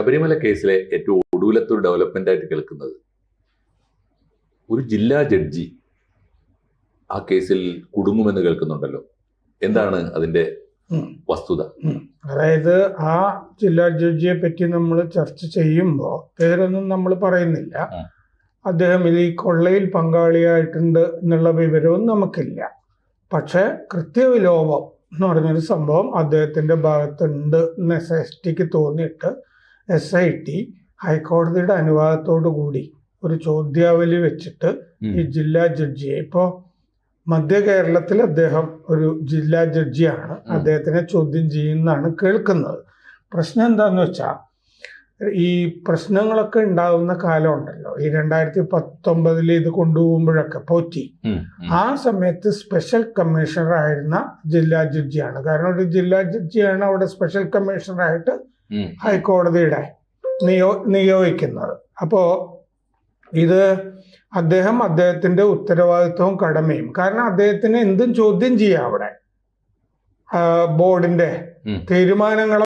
ശബരിമല കേസിലെ ഏറ്റവും ഒടുവിലത്തെ ഒരു ഡെവലപ്മെന്റ് ആയിട്ട് കേൾക്കുന്നത് ഒരു ജില്ലാ ജഡ്ജി ആ കേസിൽ കുടുങ്ങുമെന്ന് കേൾക്കുന്നുണ്ടല്ലോ. എന്താണ് അതിന്റെ വസ്തുത. അതായത് ആ ജില്ലാ ജഡ്ജിയെ പറ്റി നമ്മൾ ചർച്ച ചെയ്യുമ്പോൾ പേരൊന്നും നമ്മൾ പറയുന്നില്ല. അദ്ദേഹം ഇത് ഈ കൊള്ളയിൽ പങ്കാളിയായിട്ടുണ്ട് എന്നുള്ള വിവരവും നമുക്കില്ല. പക്ഷെ കൃത്യവിലോപം എന്ന് പറഞ്ഞൊരു സംഭവം അദ്ദേഹത്തിന്റെ ഭാഗത്തുണ്ട് എന്ന് എസ് എസ് ടിക്ക് തോന്നിയിട്ട് എസ് ഐ ടി ഹൈക്കോടതിയുടെ അനുവാദത്തോടു കൂടി ഒരു ചോദ്യാവലി വെച്ചിട്ട് ഈ ജില്ലാ ജഡ്ജിയെ ഇപ്പോ മധ്യ കേരളത്തിൽ അദ്ദേഹം ഒരു ജില്ലാ ജഡ്ജിയാണ്. അദ്ദേഹത്തിനെ ചോദ്യം ചെയ്യുന്നതാണ് കേൾക്കുന്നത് പ്രശ്നം എന്താന്ന് വെച്ചാൽ ഈ പ്രശ്നങ്ങളൊക്കെ ഉണ്ടാകുന്ന കാലം ഉണ്ടല്ലോ ഈ രണ്ടായിരത്തി പത്തൊമ്പതിൽ ഇത് കൊണ്ടുപോകുമ്പോഴൊക്കെ പോറ്റി. ആ സമയത്ത് സ്പെഷ്യൽ കമ്മീഷണർ ആയിരുന്ന ജില്ലാ ജഡ്ജിയാണ് കാരണം ഒരു ജില്ലാ ജഡ്ജിയാണ് അവിടെ സ്പെഷ്യൽ കമ്മീഷണറായിട്ട്. ഹൈക്കോടതിയുടെ നിയോ നിയോഗിക്കുന്നത്. അപ്പോ ഇത് അദ്ദേഹം അദ്ദേഹത്തിന്റെ ഉത്തരവാദിത്വവും കടമയും. കാരണം അദ്ദേഹത്തിന് എന്തും ചോദ്യം ചെയ്യാം അവിടെ. ബോർഡിന്റെ ഉം. തീരുമാനങ്ങൾ